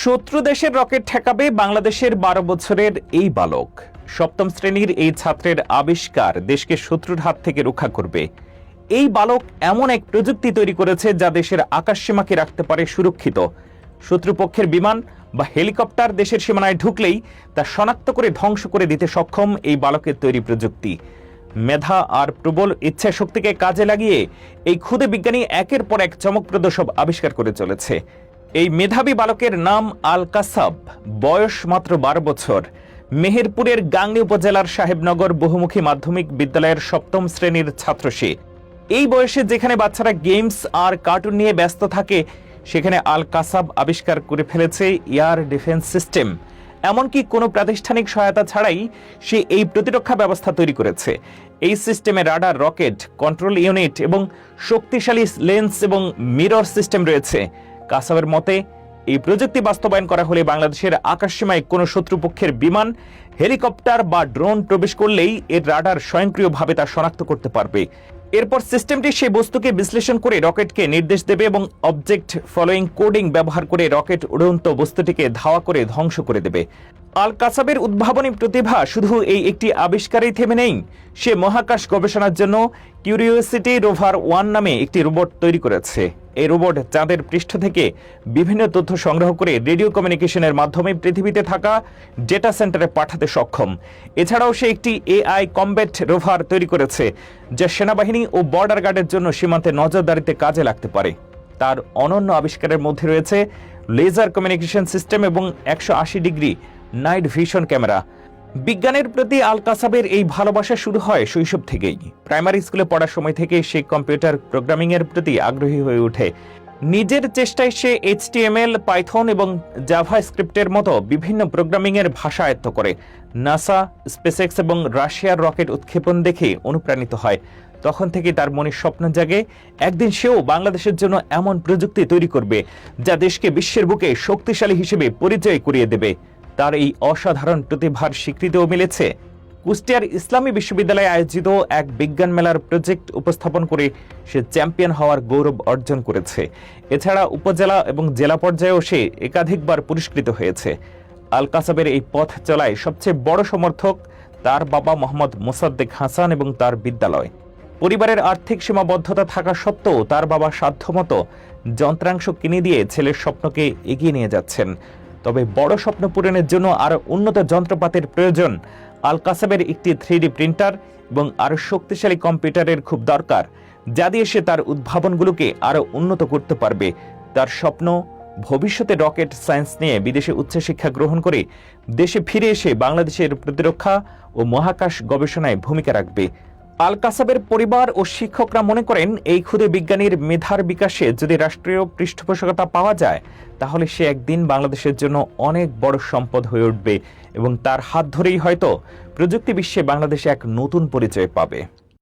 শত্রু দেশের রকেট ঠেকাবে বাংলাদেশের বারো বছরের এই বালক। সপ্তম শ্রেণির এই ছাত্রের আবিষ্কার দেশকে শত্রুর হাত থেকে রক্ষা করবে। এই বালক এমন এক প্রযুক্তি তৈরি করেছে যা দেশের আকাশসীমাকে রাখতে পারে সুরক্ষিত। শত্রুপক্ষের বিমান বা হেলিকপ্টার দেশের সীমানায় ঢুকলেই তা শনাক্ত করে ধ্বংস করে দিতে সক্ষম এই বালকের তৈরি প্রযুক্তি। মেধা আর প্রবল ইচ্ছা শক্তিকে কাজে লাগিয়ে এই ক্ষুদে বিজ্ঞানী একের পর এক চমকপ্রদ সব আবিষ্কার করে চলেছে। এই মেধাবী বালকের নাম আল কাসাব বয়স মাত্র বারো বছর। মেহেরপুরের গাংনী উপজেলার সাহেবনগর বহুমুখী মাধ্যমিক বিদ্যালয়ের সপ্তম শ্রেণির ছাত্র সে। এই বয়সে যেখানে বাচ্চারা গেমস আর কার্টুন নিয়ে ব্যস্ত থাকে, সেখানে আল কাসাব আবিষ্কার করে ফেলেছে এয়ার ডিফেন্স সিস্টেম। এমনকি কোনো প্রাতিষ্ঠানিক সহায়তা ছাড়াই সে এই প্রতিরক্ষা ব্যবস্থা তৈরি করেছে। এই সিস্টেমে রাডার, রকেট, কন্ট্রোল ইউনিট এবং শক্তিশালী লেন্স এবং মিরর সিস্টেম রয়েছে। কাসাবের মতে, এই প্রযুক্তি বাস্তবায়ন করা হলে বাংলাদেশের আকাশসীমায় কোনো শত্রুপক্ষের বিমান, হেলিকপ্টার বা ড্রোন প্রবেশ করলেই এর রাডার স্বয়ংক্রিয়ভাবে তা শনাক্ত করতে পারবে। এরপর সিস্টেমটি সেই বস্তুকে বিশ্লেষণ করে রকেটকে নির্দেশ দেবে এবং অবজেক্ট ফলোয়িং কোডিং ব্যবহার করে রকেট উড়ন্ত বস্তুটিকে ধাওয়া করে ধ্বংস করে দেবে। আল কাসাবের উদ্ভাবনী প্রতিভা শুধু এই একটি আবিষ্কারেই থেমে নেই। সে মহাকাশ গবেষণার জন্য কিউরিওসিটি রোভার ওয়ান নামে একটি রোবট তৈরি করেছে। এই রোবট চাঁদের পৃষ্ঠ থেকে বিভিন্ন তথ্য সংগ্রহ করে রেডিও কমিউনিকেশনের মাধ্যমে পৃথিবীতে থাকা ডেটা সেন্টারে পাঠাতে সক্ষম। এছাড়াও সে একটি এআই কমব্যাট রোভার তৈরি করেছে, যা সেনাবাহিনী ও বর্ডার গার্ডের জন্য সীমান্তে নজরদারিতে কাজে লাগতে পারে। তার অনন্য আবিষ্কারের মধ্যে রয়েছে লেজার কমিউনিকেশন সিস্টেম এবং একশো আশি ডিগ্রি নাইট ভিশন ক্যামেরা। বিজ্ঞানের প্রতি আল কাসাবের এই ভালোবাসা শুরু হয় শৈশব থেকেই। প্রাইমারি স্কুলে পড়ার সময় থেকে সে কম্পিউটার প্রোগ্রামিং এর প্রতি আগ্রহী হয়ে ওঠে। নিজের চেষ্টায় সে এইচটিএমএল, পাইথন এবং জাভা স্ক্রিপ্টের মতো বিভিন্ন প্রোগ্রামিং এর ভাষা আয়ত্ত করে। নাসা, স্পেসএক্স এবং রাশিয়ার রকেট উৎক্ষেপণ দেখে অনুপ্রাণিত হয়। তখন থেকে তার মনে স্বপ্ন জাগে, একদিন সেও বাংলাদেশের জন্য এমন প্রযুক্তি তৈরি করবে, যা দেশকে বিশ্বের বুকে শক্তিশালী হিসেবে পরিচয় করিয়ে দেবে। তার এই অসাধারণ প্রতিভার স্বীকৃতিও মিলেছে। কুষ্টিয়ার ইসলামী বিশ্ববিদ্যালয়ে আয়োজিত এক বিজ্ঞান মেলার প্রজেক্ট উপস্থাপন করে সে চ্যাম্পিয়ন হওয়ার গৌরব অর্জন করেছে। এছাড়া উপজেলা এবং জেলা পর্যায়েও সে একাধিকবার পুরস্কৃত হয়েছে। আল কাসাবের এই পথ চলায় সবচেয়ে বড় সমর্থক তার বাবা মোহাম্মদ মোসাদ্দেক হাসান এবং তার বিদ্যালয়। পরিবারের আর্থিক সীমাবদ্ধতা থাকা সত্ত্বেও তার বাবা সাধ্যমতো যন্ত্রাংশ কিনে দিয়ে ছেলের স্বপ্নকে এগিয়ে নিয়ে যাচ্ছেন। তবে বড় স্বপ্ন পূরণের জন্য আরও উন্নত যন্ত্রপাতির প্রয়োজন। আল কাসাবের একটি থ্রি প্রিন্টার এবং আরও শক্তিশালী কম্পিউটারের খুব দরকার, যা দিয়ে সে তার উদ্ভাবনগুলোকে আরও উন্নত করতে পারবে। তার স্বপ্ন, ভবিষ্যতে রকেট সায়েন্স নিয়ে বিদেশে উচ্চশিক্ষা গ্রহণ করে দেশে ফিরে এসে বাংলাদেশের প্রতিরক্ষা ও মহাকাশ গবেষণায় ভূমিকা রাখবে। আল কাসাবের পরিবার ও শিক্ষকরা মনে করেন, এই ক্ষুদে বিজ্ঞানীর মেধার বিকাশে যদি রাষ্ট্রীয় পৃষ্ঠপোষকতা পাওয়া যায়, তাহলে সে একদিন বাংলাদেশের জন্য অনেক বড় সম্পদ হয়ে উঠবে এবং তার হাত ধরেই হয়তো প্রযুক্তি বিশ্বে বাংলাদেশে এক নতুন পরিচয় পাবে।